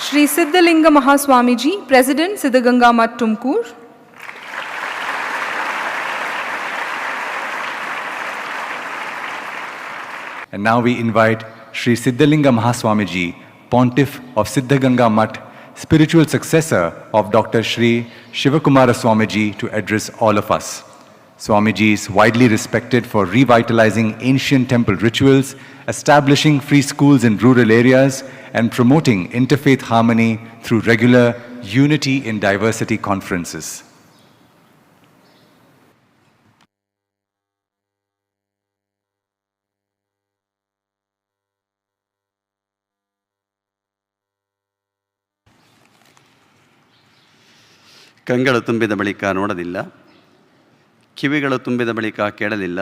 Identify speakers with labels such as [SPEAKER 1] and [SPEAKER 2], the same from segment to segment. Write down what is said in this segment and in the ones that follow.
[SPEAKER 1] Shri Siddhalinga Mahaswamiji, President Siddhaganga Mat Tumkur.
[SPEAKER 2] And now we invite Sri Siddhalinga Mahaswamiji, Pontiff of Siddhaganga Mutt, spiritual successor of Dr. Sri Shivakumara Swamiji to address all of us. Swamiji is widely respected for revitalizing ancient temple rituals, establishing free schools in rural areas, and promoting interfaith harmony through regular Unity in Diversity conferences.
[SPEAKER 3] ಕಂಗಳು ತುಂಬಿದ ಬಳಿಕ ನೋಡಲಿಲ್ಲ ಕಿವಿಗಳು ತುಂಬಿದ ಬಳಿಕ ಕೇಳಲಿಲ್ಲ,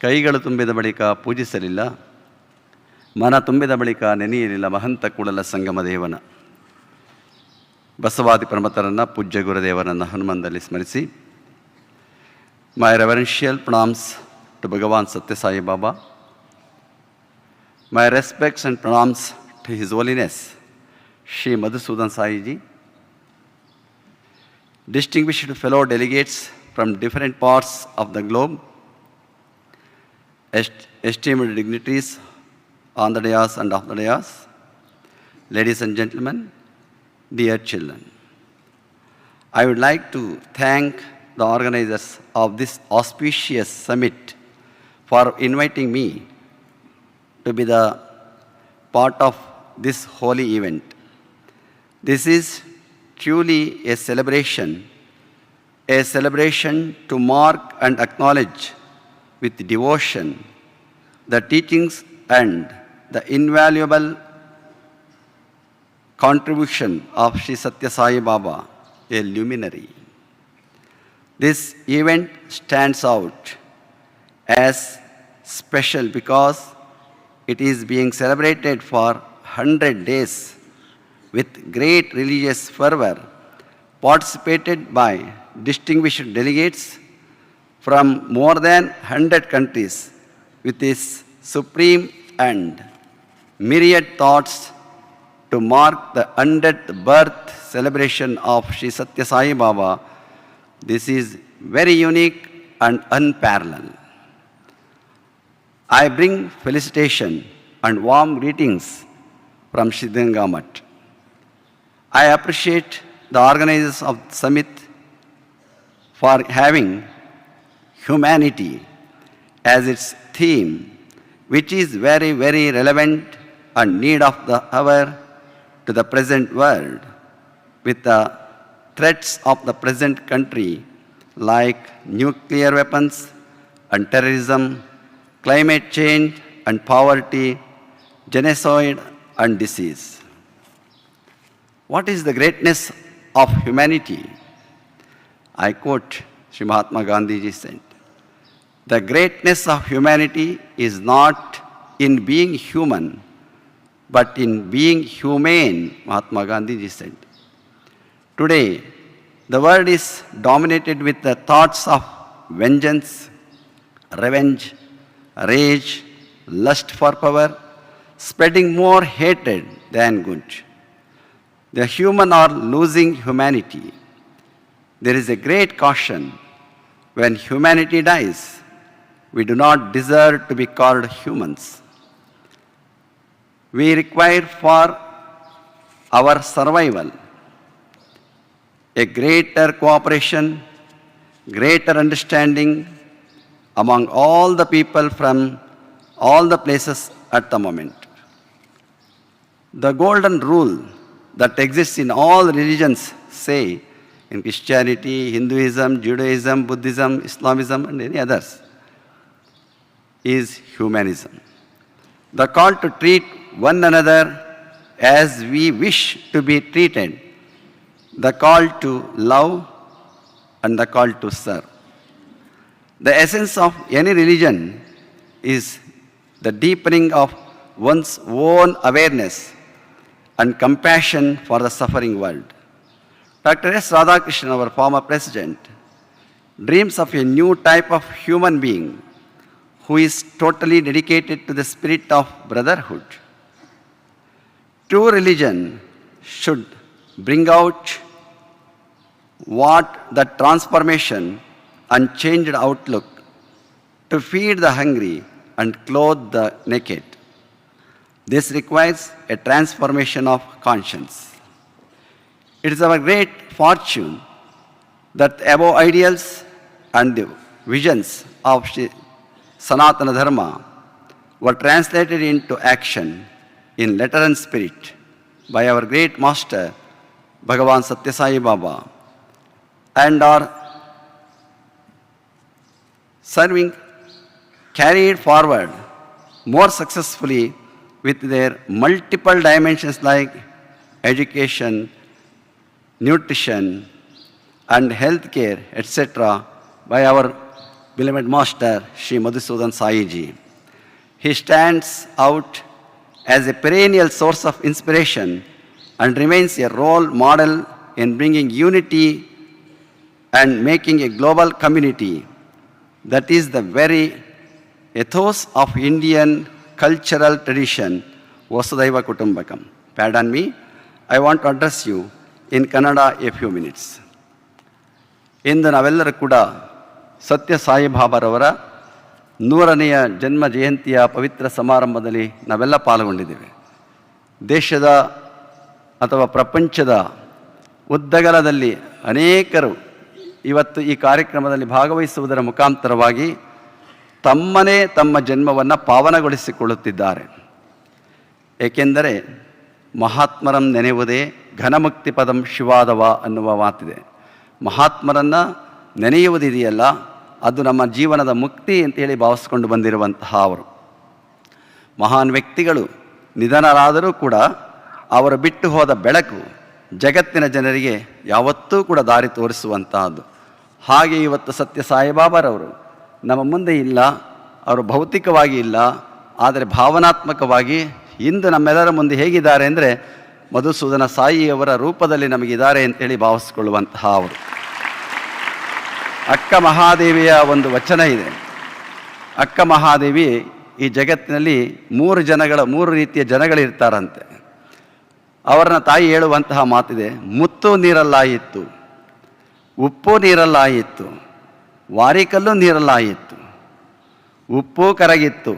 [SPEAKER 3] ಕೈಗಳು ತುಂಬಿದ ಬಳಿಕ ಪೂಜಿಸಲಿಲ್ಲ, ಮನ ತುಂಬಿದ ಬಳಿಕ ನೆನೆಯಲಿಲ್ಲ ಮಹಂತ ಕೂಡಲ ಸಂಗಮ ದೇವನ. ಬಸವಾದಿ ಪ್ರಮತರನ್ನು ಪೂಜ್ಯ ಗುರುದೇವರನ್ನು ಹನುಮಂದಲ್ಲಿ ಸ್ಮರಿಸಿ my reverential pranams to Bhagwan Sathya Sai Baba my respects and pranams to his holiness Shri Madhusudan Saiji distinguished fellow delegates from different parts of the globe, est- esteemed dignitaries on the dais and dais, ladies and gentlemen, dear children. I would like to thank the organizers of this auspicious summit for inviting me to be the part of this holy event. This is truly a celebration, a celebration to mark and acknowledge with devotion the teachings and the invaluable contribution of Sri Satya Sai Baba, a luminary. This event stands out as special because it is being celebrated for 100 days with great religious fervor, participated by distinguished delegates from more than 100 countries with his supreme and myriad thoughts to mark the 100th birth celebration of Sri Satya Sai Baba. This is very unique and unparalleled. I bring felicitation and warm greetings from Siddhanga Mutt. I appreciate the organizers of the summit for having humanity as its theme, which is very, very relevant and need of the hour to the present world with the threats of the present country like nuclear weapons and terrorism, climate change and poverty, genocide and disease. What is the greatness of humanity? I quote Sri Mahatma Gandhi ji said, The greatness of humanity is not in being human, but in being humane, Mahatma Gandhi ji said. Today, the world is dominated with the thoughts of vengeance, revenge, rage, lust for power, spreading more hatred than good. The human are losing humanity. There is a great caution. When humanity dies, we do not deserve to be called humans. We require for our survival a greater cooperation, greater understanding among all the people from all the places at the moment. The golden rule that exists in all religions say in Christianity, Hinduism, Judaism, Buddhism, Islamism, and any others is humanism. The call to treat one another as we wish to be treated, the call to love, and the call to serve. The essence of any religion is the deepening of one's own awareness and compassion for the suffering world. Dr. S. Radhakrishnan, our former president, dreams of a new type of human being who is totally dedicated to the spirit of brotherhood. true religion should bring out what the transformation and changed outlook to feed the hungry and clothe the naked. This requires a transformation of conscience. It is our great fortune that above ideals and the visions of Sanatana Dharma were translated into action in letter and spirit by our great master Bhagavan Satya Sai Baba and are serving carried forward more successfully with their multiple dimensions like education, nutrition, and healthcare, etc., by our beloved master, Sri Madhusudan Sai Ji. He stands out as a perennial source of inspiration and remains a role model in bringing unity and making a global community. That is the very ethos of Indian cultural tradition, Vasudhaiva Kutumbakam. Pardon me, I want to address you in Kannada a few minutes. ಇಂದು ನಾವೆಲ್ಲರೂ ಕೂಡ ಸತ್ಯ ಸಾಯಿಬಾಬಾರವರ ನೂರನೆಯ ಜನ್ಮ ಜಯಂತಿಯ ಪವಿತ್ರ ಸಮಾರಂಭದಲ್ಲಿ ನಾವೆಲ್ಲ ಪಾಲ್ಗೊಂಡಿದ್ದೇವೆ. ದೇಶದ ಅಥವಾ ಪ್ರಪಂಚದ ಉದ್ದಗಲದಲ್ಲಿ ಅನೇಕರು ಇವತ್ತು ಈ ಕಾರ್ಯಕ್ರಮದಲ್ಲಿ ಭಾಗವಹಿಸುವುದರ ಮುಖಾಂತರವಾಗಿ ತಮ್ಮನೇ ತಮ್ಮ ಜನ್ಮವನ್ನು ಪಾವನಗೊಳಿಸಿಕೊಳ್ಳುತ್ತಿದ್ದಾರೆ. ಏಕೆಂದರೆ ಮಹಾತ್ಮರಂ ನೆನೆಯುವುದೇ ಘನಮುಕ್ತಿ ಪದಂ ಶಿವಾದವ ಅನ್ನುವ ಮಾತಿದೆ ಮಹಾತ್ಮರನ್ನು ನೆನೆಯುವುದಿದೆಯಲ್ಲ, ಅದು ನಮ್ಮ ಜೀವನದ ಮುಕ್ತಿ ಅಂತೇಳಿ ಭಾವಿಸ್ಕೊಂಡು ಬಂದಿರುವಂತಹ ಅವರು. ಮಹಾನ್ ವ್ಯಕ್ತಿಗಳು ನಿಧನರಾದರೂ ಕೂಡ ಅವರು ಬಿಟ್ಟು ಹೋದ ಬೆಳಕು ಜಗತ್ತಿನ ಜನರಿಗೆ ಯಾವತ್ತೂ ಕೂಡ ದಾರಿ ತೋರಿಸುವಂತಹದ್ದು. ಹಾಗೆ ಇವತ್ತು ಸತ್ಯ ಸಾಯಿಬಾಬಾರವರು ನಮ್ಮ ಮುಂದೆ ಇಲ್ಲ, ಅವರು ಭೌತಿಕವಾಗಿ ಇಲ್ಲ, ಆದರೆ ಭಾವನಾತ್ಮಕವಾಗಿ ಇಂದು ನಮ್ಮೆಲ್ಲರ ಮುಂದೆ ಹೇಗಿದ್ದಾರೆ ಅಂದರೆ ಮಧುಸೂದನ ಸಾಯಿಯವರ ರೂಪದಲ್ಲಿ ನಮಗಿದ್ದಾರೆ ಅಂತೇಳಿ ಭಾವಿಸಿಕೊಳ್ಳುವಂತಹ ಅವರು. ಅಕ್ಕ ಮಹಾದೇವಿಯ ಒಂದು ವಚನ ಇದೆ. ಅಕ್ಕ ಮಹಾದೇವಿ ಈ ಜಗತ್ತಿನಲ್ಲಿ ಮೂರು ಜನಗಳ, ಮೂರು ರೀತಿಯ ಜನಗಳಿರ್ತಾರಂತೆ. ಅವರನ್ನ ತಾಯಿ ಹೇಳುವಂತಹ ಮಾತಿದೆ, ಮುತ್ತು ನೀರಲ್ಲಾಯಿತ್ತು, ಉಪ್ಪು ನೀರಲ್ಲಾಯಿತ್ತು, ವಾರಿಕಲ್ಲು ನೀರಲ್ಲಾಯಿತ್ತು, ಉಪ್ಪು ಕರಗಿತ್ತು,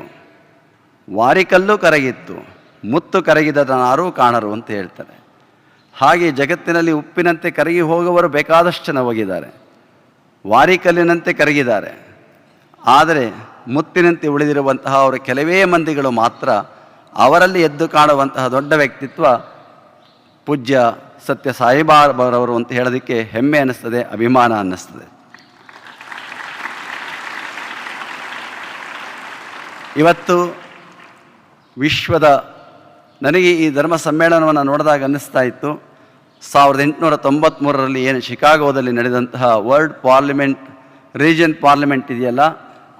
[SPEAKER 3] ವಾರಿಕಲ್ಲು ಕರಗಿತ್ತು ಮುತ್ತು ಕರಗಿದ ನಾರು ಕಾಣರು ಅಂತ ಹೇಳ್ತಾರೆ. ಹಾಗೆ ಜಗತ್ತಿನಲ್ಲಿ ಉಪ್ಪಿನಂತೆ ಕರಗಿ ಹೋಗುವವರು ಬೇಕಾದಷ್ಟು ಜನ ಹೋಗಿದ್ದಾರೆ. ವಾರಿಕಲ್ಲಿನಂತೆ ಕರಗಿದ್ದಾರೆ. ಆದರೆ ಮುತ್ತಿನಂತೆ ಉಳಿದಿರುವಂತಹ ಅವರ ಕೆಲವೇ ಮಂದಿಗಳು ಮಾತ್ರ ಅವರಲ್ಲಿ ಎದ್ದು ಕಾಣುವಂತಹ ದೊಡ್ಡ ವ್ಯಕ್ತಿತ್ವ ಪೂಜ್ಯ ಸತ್ಯ ಸಾಯಿಬಾಬರವರು ಅಂತ ಹೇಳೋದಕ್ಕೆ ಹೆಮ್ಮೆ ಅನ್ನಿಸ್ತದೆ, ಅಭಿಮಾನ ಅನ್ನಿಸ್ತದೆ. ಇವತ್ತು ವಿಶ್ವದ ನನಗೆ ಈ ಧರ್ಮ ಸಮ್ಮೇಳನವನ್ನು ನೋಡಿದಾಗ ಅನ್ನಿಸ್ತಾ ಇತ್ತು. ಸಾವಿರದ ಎಂಟುನೂರ ತೊಂಬತ್ತ್ಮೂರರಲ್ಲಿ ಏನು ಶಿಕಾಗೋದಲ್ಲಿ ನಡೆದಂತಹ ವರ್ಲ್ಡ್ ಪಾರ್ಲಿಮೆಂಟ್ ರೀಜನ್ ಪಾರ್ಲಿಮೆಂಟ್ ಇದೆಯಲ್ಲ,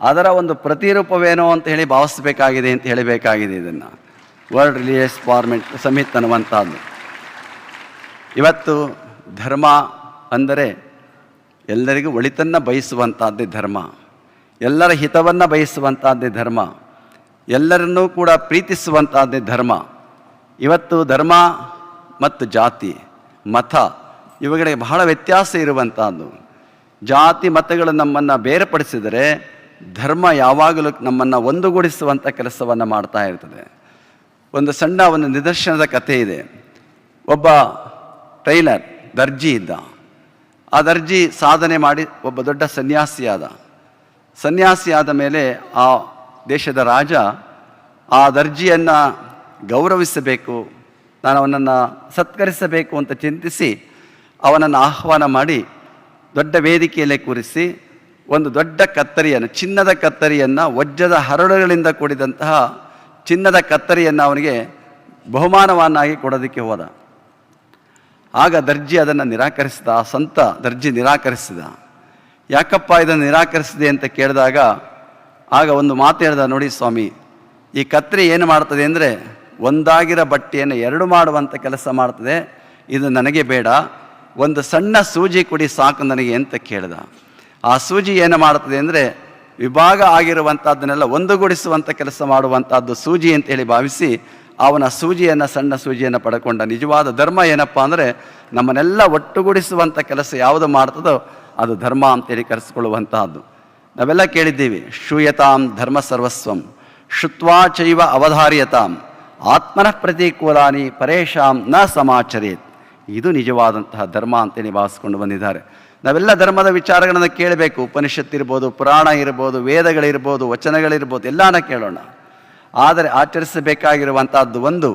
[SPEAKER 3] ಅದರ ಒಂದು ಪ್ರತಿರೂಪವೇನೋ ಅಂತ ಹೇಳಿ ಭಾವಿಸಬೇಕಾಗಿದೆ ಅಂತ ಹೇಳಬೇಕಾಗಿದೆ ಇದನ್ನು. ವರ್ಲ್ಡ್ ರಿಲಿಜಿಯಸ್ ಪಾರ್ಲಿಮೆಂಟ್ ಸಮಿತ್ ಅನ್ನುವಂಥದ್ದು ಇವತ್ತು ಧರ್ಮ ಅಂದರೆ ಎಲ್ಲರಿಗೂ ಒಳಿತನ್ನು ಬಯಸುವಂಥದ್ದೇ ಧರ್ಮ. ಎಲ್ಲರ ಹಿತವನ್ನು ಬಯಸುವಂಥದ್ದೇ ಧರ್ಮ. ಎಲ್ಲರನ್ನೂ ಕೂಡ ಪ್ರೀತಿಸುವಂಥದ್ದೇ ಧರ್ಮ. ಇವತ್ತು ಧರ್ಮ ಮತ್ತು ಜಾತಿ, ಮತ ಇವುಗಳಿಗೆ ಬಹಳ ವ್ಯತ್ಯಾಸ ಇರುವಂಥದ್ದು ಜಾತಿ ಮತಗಳು ನಮ್ಮನ್ನು ಬೇರ್ಪಡಿಸಿದರೆ ಧರ್ಮ ಯಾವಾಗಲೂ ನಮ್ಮನ್ನು ಒಂದುಗೂಡಿಸುವಂಥ ಕೆಲಸವನ್ನು ಮಾಡ್ತಾ ಇರ್ತದೆ. ಒಂದು ಸಣ್ಣ ಒಂದು ನಿದರ್ಶನದ ಕಥೆ ಇದೆ. ಒಬ್ಬ ಟೈಲರ್ ದರ್ಜಿ ಇದ್ದ. ಆ ದರ್ಜಿ ಸಾಧನೆ ಮಾಡಿ ಒಬ್ಬ ದೊಡ್ಡ ಸನ್ಯಾಸಿಯಾದ ಸನ್ಯಾಸಿಯಾದ ಮೇಲೆ ಆ ದೇಶದ ರಾಜ ಆ ದರ್ಜಿಯನ್ನು ಗೌರವಿಸಬೇಕು, ನಾನು ಅವನನ್ನು ಸತ್ಕರಿಸಬೇಕು ಅಂತ ಚಿಂತಿಸಿ ಅವನನ್ನು ಆಹ್ವಾನ ಮಾಡಿ ದೊಡ್ಡ ವೇದಿಕೆಯಲ್ಲೇ ಕೂರಿಸಿ ಒಂದು ದೊಡ್ಡ ಕತ್ತರಿಯನ್ನು, ಚಿನ್ನದ ಕತ್ತರಿಯನ್ನು, ವಜ್ರದ ಹರಳುಗಳಿಂದ ಕೂಡಿದಂತಹ ಚಿನ್ನದ ಕತ್ತರಿಯನ್ನು ಅವನಿಗೆ ಬಹುಮಾನವನ್ನಾಗಿ ಕೊಡೋದಕ್ಕೆ ಹೋದ. ಆಗ ದರ್ಜಿ ಅದನ್ನು ನಿರಾಕರಿಸಿದ, ಆ ಸಂತ ದರ್ಜಿ ನಿರಾಕರಿಸಿದ. ಯಾಕಪ್ಪ ಇದನ್ನು ನಿರಾಕರಿಸಿದೆ ಅಂತ ಕೇಳಿದಾಗ ಆಗ ಒಂದು ಮಾತು ಹೇಳ್ದ, ನೋಡಿ ಸ್ವಾಮಿ, ಈ ಕತ್ತರಿ ಏನು ಮಾಡ್ತದೆ ಅಂದರೆ ಒಂದಾಗಿರೋ ಬಟ್ಟೆಯನ್ನು ಎರಡು ಮಾಡುವಂಥ ಕೆಲಸ ಮಾಡ್ತದೆ. ಇದು ನನಗೆ ಬೇಡ. ಒಂದು ಸಣ್ಣ ಸೂಜಿ ಕುಡಿ ಸಾಕು ನನಗೆ ಅಂತ ಕೇಳಿದ. ಆ ಸೂಜಿ ಏನು ಮಾಡ್ತದೆ ಅಂದರೆ ವಿಭಾಗ ಆಗಿರುವಂಥದ್ದನ್ನೆಲ್ಲ ಒಂದುಗೂಡಿಸುವಂಥ ಕೆಲಸ ಮಾಡುವಂಥದ್ದು ಸೂಜಿ ಅಂತೇಳಿ ಭಾವಿಸಿ ಅವನ ಸೂಜಿಯನ್ನು ಸಣ್ಣ ಸೂಜಿಯನ್ನು ಪಡ್ಕೊಂಡ. ನಿಜವಾದ ಧರ್ಮ ಏನಪ್ಪ ಅಂದರೆ ನಮ್ಮನ್ನೆಲ್ಲ ಒಟ್ಟುಗೂಡಿಸುವಂಥ ಕೆಲಸ ಯಾವುದು ಮಾಡ್ತದೋ ಅದು ಧರ್ಮ ಅಂತೇಳಿ ಕರೆಸಿಕೊಳ್ಳುವಂತಹದ್ದು. ನಾವೆಲ್ಲ ಕೇಳಿದ್ದೀವಿ, ಶೂಯತಾಂ ಧರ್ಮ ಸರ್ವಸ್ವಂ, ಶುತ್ವಾ ಚೈವ ಅವಧಾರ್ಯತಾಂ. ಆತ್ಮನಃ ಪ್ರತಿಕೂಲಾನಿ ಪರೇಶಾಂ ನ ಸಮಾಚರೇತ್. ಇದು ನಿಜವಾದಂತಹ ಧರ್ಮ ಅಂತೇಳಿ ಭಾವಿಸ್ಕೊಂಡು ಬಂದಿದ್ದಾರೆ. ನಾವೆಲ್ಲ ಧರ್ಮದ ವಿಚಾರಗಳನ್ನು ಕೇಳಬೇಕು. ಉಪನಿಷತ್ತಿರ್ಬೋದು ಪುರಾಣ ಇರ್ಬೋದು, ವೇದಗಳಿರ್ಬೋದು, ವಚನಗಳಿರ್ಬೋದು, ಎಲ್ಲಾನ ಕೇಳೋಣ. ಆದರೆ ಆಚರಿಸಬೇಕಾಗಿರುವಂಥದ್ದು ಒಂದು,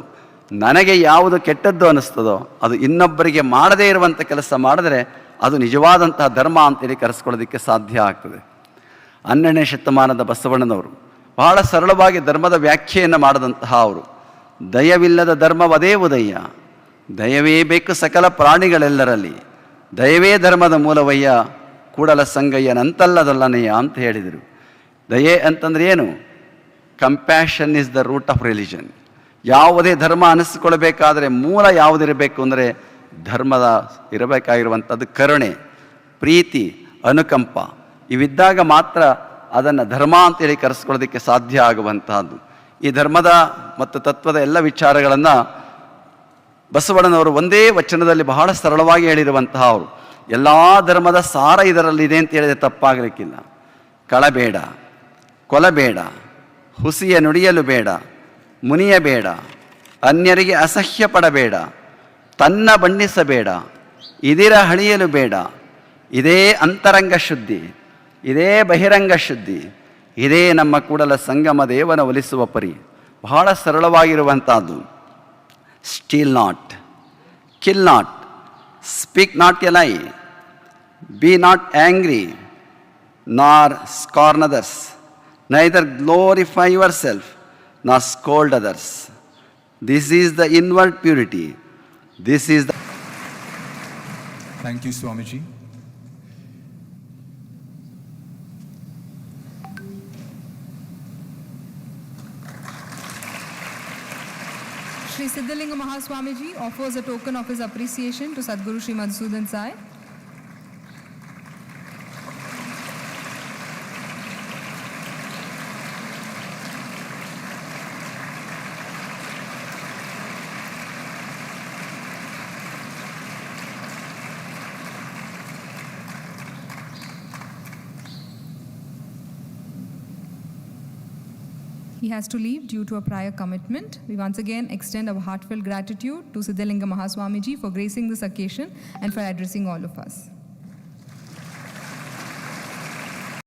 [SPEAKER 3] ನನಗೆ ಯಾವುದು ಕೆಟ್ಟದ್ದು ಅನ್ನಿಸ್ತದೋ, ಅದು ಇನ್ನೊಬ್ಬರಿಗೆ ಮಾಡದೇ ಇರುವಂಥ ಕೆಲಸ ಮಾಡಿದ್ರೆ ಅದು ನಿಜವಾದಂತಹ ಧರ್ಮ ಅಂತೇಳಿ ಕರೆಸ್ಕೊಳ್ಳೋದಕ್ಕೆ ಸಾಧ್ಯ ಆಗ್ತದೆ. ಹನ್ನೆರಡನೇ ಶತಮಾನದ ಬಸವಣ್ಣನವರು ಬಹಳ ಸರಳವಾಗಿ ಧರ್ಮದ ವ್ಯಾಖ್ಯೆಯನ್ನು ಮಾಡಿದಂತಹ ಅವರು. ದಯವಿಲ್ಲದ ಧರ್ಮವದೇ ಉದಯ. ದಯವೇ ಬೇಕು ಸಕಲ ಪ್ರಾಣಿಗಳೆಲ್ಲರಲ್ಲಿ. ದಯವೇ ಧರ್ಮದ ಮೂಲವಯ್ಯ, ಕೂಡಲ ಸಂಗಯ್ಯನಂತಲ್ಲದಲ್ಲನೆಯ ಅಂತ ಹೇಳಿದರು. ದಯೆ ಅಂತಂದ್ರೆ ಏನು? Compassion is the root of religion ಯಾವುದೇ ಧರ್ಮ ಅನಿಸ್ಕೊಳ್ಬೇಕಾದ್ರೆ ಮೂಲ ಯಾವುದಿರಬೇಕು ಅಂದರೆ ಧರ್ಮದ ಇರಬೇಕಾಗಿರುವಂಥದ್ದು ಕರುಣೆ, ಪ್ರೀತಿ, ಅನುಕಂಪ. ಇವಿದ್ದಾಗ ಮಾತ್ರ ಅದನ್ನು ಧರ್ಮ ಅಂತೇಳಿ ಕರೆಸ್ಕೊಳ್ಳೋದಕ್ಕೆ ಸಾಧ್ಯ ಆಗುವಂತಹದ್ದು ಈ ಧರ್ಮದ ಮತ್ತು ತತ್ವದ ಎಲ್ಲ ವಿಚಾರಗಳನ್ನು ಬಸವಣ್ಣನವರು ಒಂದೇ ವಚನದಲ್ಲಿ ಬಹಳ ಸರಳವಾಗಿ ಹೇಳಿರುವಂತಹ ಅವರು. ಎಲ್ಲ ಧರ್ಮದ ಸಾರ ಇದರಲ್ಲಿದೆ ಅಂತ ಹೇಳಿದರೆ ತಪ್ಪಾಗಲಿಕ್ಕಿಲ್ಲ. ಕಳಬೇಡ, ಕೊಲಬೇಡ, ಹುಸಿಯ ನುಡಿಯಲು ಬೇಡ, ಮುನಿಯಬೇಡ, ಅನ್ಯರಿಗೆ ಅಸಹ್ಯ ಪಡಬೇಡ, ತನ್ನ ಬಣ್ಣಿಸಬೇಡ, ಇದಿರ ಹಳಿಯಲು ಬೇಡ, ಇದೇ ಅಂತರಂಗ ಶುದ್ಧಿ, ಇದೇ ಬಹಿರಂಗ ಶುದ್ಧಿ ಇದೇ ನಮ್ಮ ಕೂಡಲ ಸಂಗಮ ದೇವನ ಒಲಿಸುವ ಪರಿ. ಬಹಳ ಸರಳವಾಗಿರುವಂಥದ್ದು. Steal not kill not speak not a lie be not angry nor scorn others neither glorify yourself nor scold others this is the inward purity this is the
[SPEAKER 4] thank you Swamiji.
[SPEAKER 1] Shri Siddhalinga Mahaswamiji offers a token of his appreciation to Sadhguru Shri Madhusudan Sai. He has to leave due to a prior commitment. We once again extend our heartfelt gratitude to Siddhalinga Mahaswamiji for gracing this occasion and for addressing all of us.